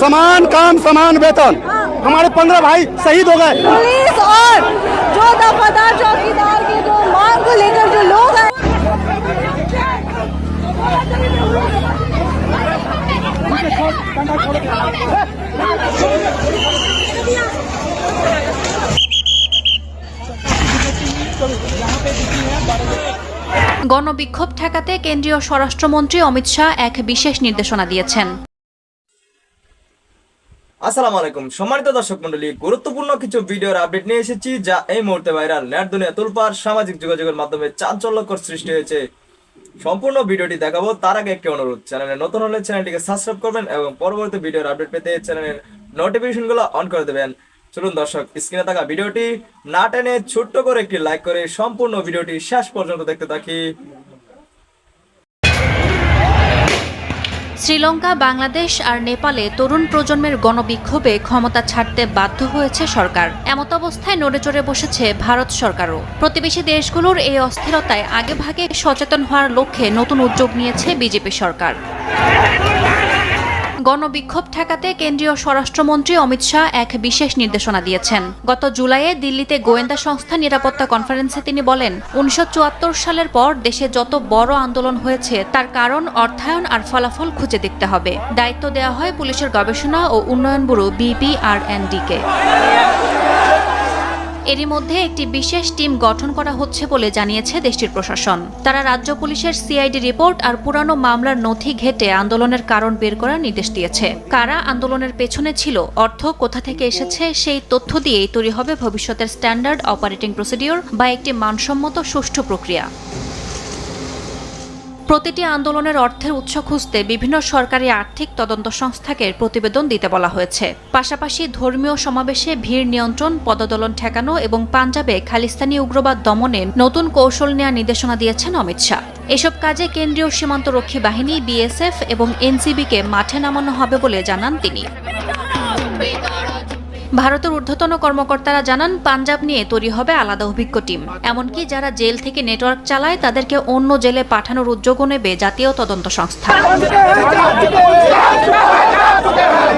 समान काम, समान वेतन। हमारे पंद्रह भाई शहीद हो गए। पुलिस और जो दफादार चौकीदार की जो मांग को लेकर গণবিক্ষোভ ঠেকাতে কেন্দ্রীয় স্বরাষ্ট্রমন্ত্রী অমিত শাহ এক বিশেষ নির্দেশনা দিয়েছেন। আসসালামু আলাইকুম। সম্মানিত দর্শক মন্ডলী গুরুত্বপূর্ণ কিছু ভিডিওর আপডেট নিয়ে এসেছি যা এই মুহূর্তে ভাইরাল। নেট দুনিয়া তুলপার সামাজিক যোগাযোগের মাধ্যমে চাঞ্চল্যকর সৃষ্টি হয়েছে। সম্পূর্ণ ভিডিওটি দেখাবো তার আগে একটি অনুরোধ। চ্যানেলে নতুন হলে চ্যানেলটিকে সাবস্ক্রাইব করবেন এবং পরবর্তী ভিডিওর আপডেট পেতে চ্যানেলের নোটিফিকেশনগুলো অন করে দেবেন। চলুন দর্শক স্ক্রিনে থাকা ভিডিওটি না টেনে ছোট্ট করে একটি লাইক করে সম্পূর্ণ ভিডিওটি শেষ পর্যন্ত দেখতে থাকি। শ্রীলঙ্কা, বাংলাদেশ আর নেপালে তরুণ প্রজন্মের গণবিক্ষোভে ক্ষমতা ছাড়তে বাধ্য হয়েছে সরকার। এমত অবস্থায় নড়ে চড়ে বসেছে ভারত সরকারও। প্রতিবেশী দেশগুলোর এই অস্থিরতায় আগেভাগে সচেতন হওয়ার লক্ষ্যে নতুন উদ্যোগ নিয়েছে বিজেপি সরকার। গণবিক্ষোভ ঠেকাতে কেন্দ্রীয় স্বরাষ্ট্রমন্ত্রী অমিত শাহ এক বিশেষ নির্দেশনা দিয়েছেন। গত জুলাইয়ে দিল্লিতে গোয়েন্দা সংস্থা নিরাপত্তা কনফারেন্সে তিনি বলেন, উনিশশো চুয়াত্তর সালের পর দেশে যত বড় আন্দোলন হয়েছে, তার কারণ অর্থায়ন আর ফলাফল খুঁজে দেখতে হবে। দায়িত্ব দেওয়া হয় পুলিশের গবেষণা ও উন্নয়ন ব্যুরো বিপিআরএনডিকে। এরই মধ্যে একটি বিশেষ টিম গঠন করা হচ্ছে বলে জানিয়েছে দেশটির প্রশাসন। তারা রাজ্য পুলিশের সিআইডি রিপোর্ট আর পুরানো মামলার নথি ঘেটে আন্দোলনের কারণ বের করার নির্দেশ দিয়েছে। কারা আন্দোলনের পেছনে ছিল, অর্থ কোথা থেকে এসেছে, সেই তথ্য দিয়েই তৈরি হবে ভবিষ্যতের স্ট্যান্ডার্ড অপারেটিং প্রসিডিওর বা একটি মানসম্মত সুষ্ঠু প্রক্রিয়া। প্রতিটি আন্দোলনের অর্থের উৎস খুঁজতে বিভিন্ন সরকারি আর্থিক তদন্ত সংস্থাকে প্রতিবেদন দিতে বলা হয়েছে। পাশাপাশি ধর্মীয় সমাবেশে ভিড় নিয়ন্ত্রণ, পদদলন ঠেকানো এবং পাঞ্জাবে খালিস্তানি উগ্রবাদ দমনে নতুন কৌশল নেওয়ার নির্দেশনা দিয়েছেন অমিত শাহ। এসব কাজে কেন্দ্রীয় সীমান্তরক্ষী বাহিনী, বিএসএফ এবং এনসিবিকে মাঠে নামানো হবে বলে জানান তিনি। ভারতের ঊর্ধ্বতন কর্মকর্তারা জানান পাঞ্জাব নিয়ে তৈরি হবে আলাদা অভিজ্ঞ টিম এমনকি যারা জেল থেকে নেটওয়ার্ক চালায় তাদেরকে অন্য জেলে পাঠানোর উদ্যোগও নেবে জাতীয় তদন্ত সংস্থা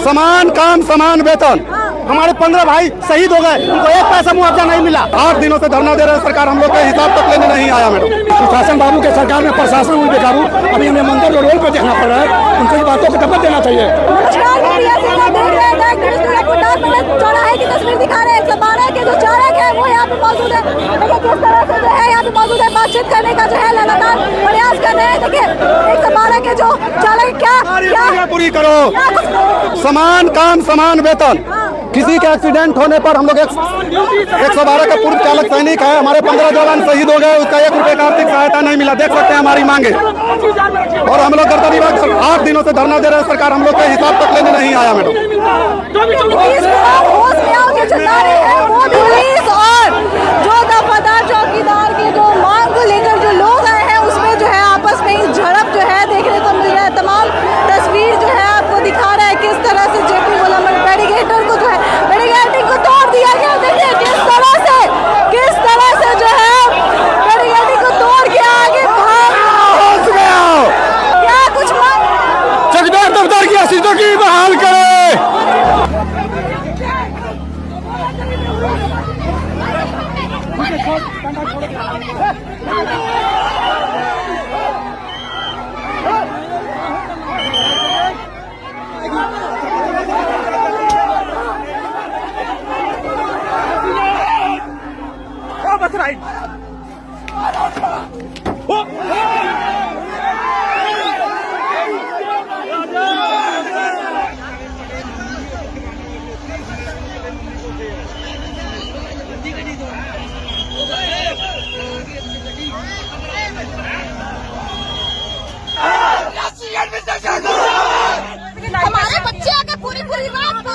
समान काम समान वेतन हमारे पंद्रह भाई शहीद हो गए उनको एक पैसा मुआवजा नहीं मिला आठ दिनों से धरना दे रहे हैं सरकार हम लोग के हिसाब तक लेने नहीं आया मैडम शासन बाबू के सरकार में प्रशासन हुई बेकाबू अभी हमें मंदिर के रोल पर देखना पड़ रहा है उनको इन बातों को टपक देना चाहिए क्या पूरी करो। समान काम समान वेतन। किसी के एक्सीडेंट होने पर हम लोग एक सौ बारह का पूर्व चालक सैनिक है हमारे पंद्रह जवान शहीद हो गए उसका एक रुपए का आर्थिक सहायता नहीं मिला। देख सकते हैं हमारी मांगे। और हम लोग आठ दिनों से धरना दे रहे हैं सरकार हम लोग के हिसाब तक लेने नहीं आया मैडम। That's right. Oh!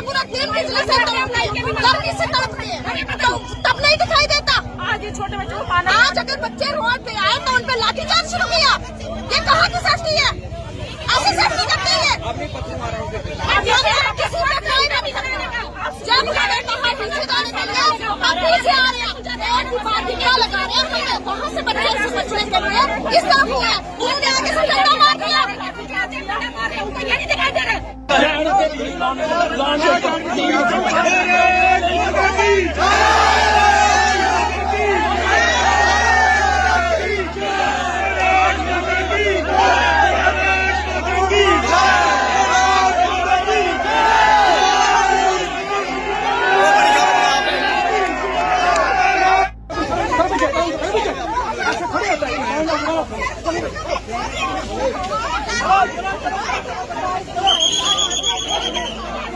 पूरा पूरा दिन बिजली से गर्मी से तड़पते हैं। तो तब नहीं दिखाई देता। आज ये छोटे को पाना आज अगर बच्चे रोड पे आए तो उन लाठीचार्ज शुरू किया। ये कहा की सस्ती है? ऐसी सस्ती जब नहीं है तो से बच्चे इस तरफ़ Oh,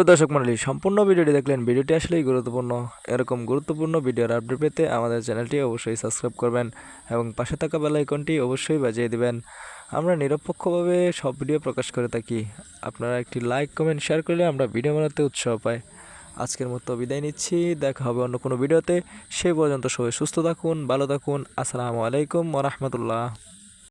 তো দর্শক মণ্ডলী, সম্পূর্ণ ভিডিওটি দেখলেন, ভিডিওটি আসলেই গুরুত্বপূর্ণ। এরকম গুরুত্বপূর্ণ ভিডিওর আপডেট পেতে আমাদের চ্যানেলটি অবশ্যই সাবস্ক্রাইব করবেন এবং পাশে থাকা বেল আইকনটি অবশ্যই বাজিয়ে দিবেন। আমরা নিরপেক্ষভাবে সব ভিডিও প্রকাশ করে থাকি। আপনারা একটি লাইক, কমেন্ট, শেয়ার করলে আমরা ভিডিও বানাতে উৎসাহ পাই। আজকের মতো বিদায় নিচ্ছি। দেখা হবে অন্য কোনো ভিডিওতে। সেই পর্যন্ত সবাই সুস্থ থাকুন, ভালো থাকুন। আসসালামু আলাইকুম ওরহমতুল্লাহ